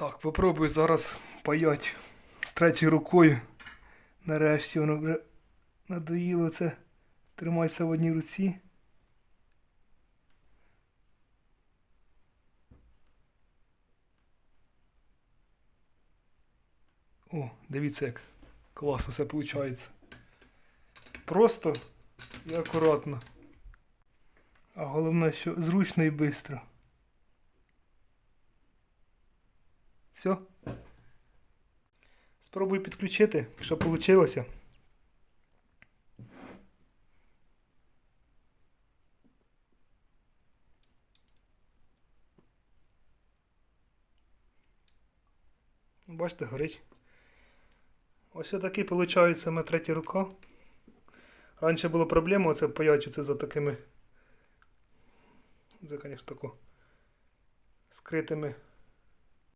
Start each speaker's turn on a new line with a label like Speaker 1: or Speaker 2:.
Speaker 1: Так, попробую зараз паять з третьою рукою. Нарешті воно вже надоїло це триматися в одній руці. О, дивіться, як класно все виходить. Просто і акуратно. А головне, що зручно і швидко. Все. Спробуй підключити, що вийшло. Бачите, горить. Ось отакий виходить саме третя рука. Раніше була проблема оце це за такими. Це, звісно, тако скритими